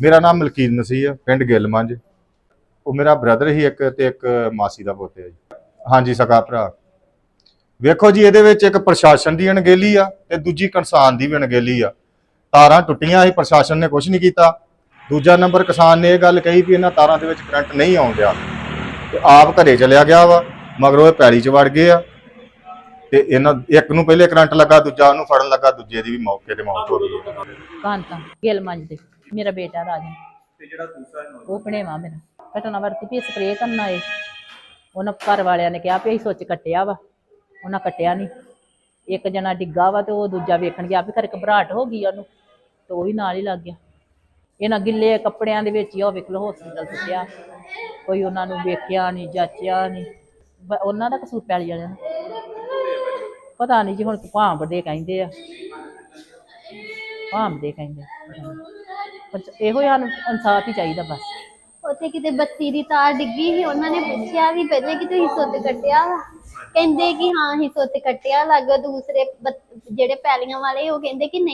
ਮੇਰਾ ਨਾਮ ਮਲਕੀਤ ਮਸੀਹ ਆ, ਪਿੰਡ ਗਿੱਲਮੰਜ। ਉਹ ਮੇਰਾ ਬ੍ਰਦਰ ਹੀ ਇੱਕ ਤੇ ਇੱਕ ਮਾਸੀ ਦਾ ਪੁੱਤ ਹੈ ਜੀ। ਹਾਂਜੀ, ਸਕਾ ਭਰਾ। ਵੇਖੋ ਜੀ, ਇਹਦੇ ਵਿੱਚ ਇੱਕ ਪ੍ਰਸ਼ਾਸਨ ਦੀ ਅਣਗਹਿਲੀ ਆ ਤੇ ਦੂਜੀ ਕਿਸਾਨ ਦੀ ਵੀ ਅਣਗਹਿਲੀ ਆ। ਤਾਰਾਂ ਟੁੱਟੀਆਂ ਸੀ, ਪ੍ਰਸ਼ਾਸਨ ਨੇ ਕੁਝ ਨਹੀਂ ਕੀਤਾ। ਦੂਜਾ ਨੰਬਰ, ਕਿਸਾਨ ਨੇ ਇਹ ਗੱਲ ਕਹੀ ਵੀ ਇਹਨਾਂ ਤਾਰਾਂ ਦੇ ਵਿੱਚ ਕਰੰਟ ਨਹੀਂ ਆਉਣ ਡਿਆ। ਤੇ ਆਪ ਘਰੇ ਚਲਿਆ ਗਿਆ ਵਾ, ਮਗਰੋਂ ਇਹ ਪੈਲੀ 'ਚ ਵੜ ਗਏ ਆ। ਤੇ ਇਹਨਾਂ ਇੱਕ ਨੂੰ ਪਹਿਲੇ ਕਰੰਟ ਲੱਗਾ ਦੂਜਾ ਉਹਨੂੰ ਫੜਨ ਲੱਗਾ ਦੂਜੇ ਦੀ ਵੀ ਮੌਕੇ ਤੇ ਮੌਤ ਹੋ ਗਈ। ਕਾਂਤਾ ਗਿਲ ਮੰਜ ਦੇ ਮੇਰਾ ਬੇਟਾ ਰਾਜਨ ਤੇ ਜਿਹੜਾ ਦੂਸਰਾ ਉਹ ਭਣੇਵਾ ਮੇਰਾ। ਘਟਨਾ ਵਰਤੀ ਵੀ ਸਪਰੇਅ ਕਰਨ ਆਏ ਉਹਨਾਂ ਘਰ ਵਾਲਿਆਂ ਨੇ ਕਿਹਾ ਵੀ ਅਸੀਂ ਸੁੱਚ ਕੱਟਿਆ ਵਾ। ਉਹਨਾਂ ਕੱਟਿਆ ਨਹੀਂ ਇੱਕ ਜਣਾ ਡਿੱਗਾ ਵਾ ਤੇ ਉਹ ਦੂਜਾ ਵੇਖਣ ਗਿਆ ਵੀ ਖਰੇ ਘਬਰਾਹਟ ਹੋ ਗਈ ਉਹਨੂੰ। ਤੇ ਉਹ ਵੀ ਨਾਲ ਹੀ ਲੱਗ ਗਿਆ। ਇਹਨਾਂ ਗਿੱਲੇ ਕੱਪੜਿਆਂ ਦੇ ਵਿੱਚ ਹੀ ਉਹ ਵਿਕਲ ਹਸਪੀਟਲ ਸੁੱਟਿਆ। ਕੋਈ ਉਹਨਾਂ ਨੂੰ ਵੇਖਿਆ ਨਹੀਂ ਜਾਚਿਆ ਨਹੀਂ ਉਹਨਾਂ ਦਾ ਕਸੂਰ ਪੈਲੀ ਵਾਲਿਆਂ ਦਾ। ਪਤਾ ਨਹੀਂ ਜੀ ਹੁਣ ਭਾਂਬ ਦੇ ਕਹਿੰਦੇ ਆ। ਭਾਂਬ ਦੇ ਕਹਿੰਦੇ ਪਰ ਇਹੋ ਹੀ ਸਾਨੂੰ ਇਨਸਾਫ ਹੀ ਚਾਹੀਦਾ ਬਸ। ਉੱਥੇ ਕਿਤੇ ਬੱਤੀ ਦੀ ਤਾਰ ਡਿੱਗੀ ਸੀ, ਉਹਨਾਂ ਨੇ ਪੁੱਛਿਆ ਵੀ ਪਹਿਲੇ ਕਿ ਤੁਸੀਂ ਸੁੱਤ ਕੱਟਿਆ ਵਾ। ਕਹਿੰਦੇ ਕਿ ਹਾਂ ਅਸੀਂ ਸੁੱਤ ਕੱਟਿਆ, ਲੱਗ ਦੂਸਰੇ ਬੱਤ- ਜਿਹੜੇ ਪੈਲੀਆਂ ਵਾਲੇ, ਉਹ ਕਹਿੰਦੇ ਕਿ ਨਹੀਂ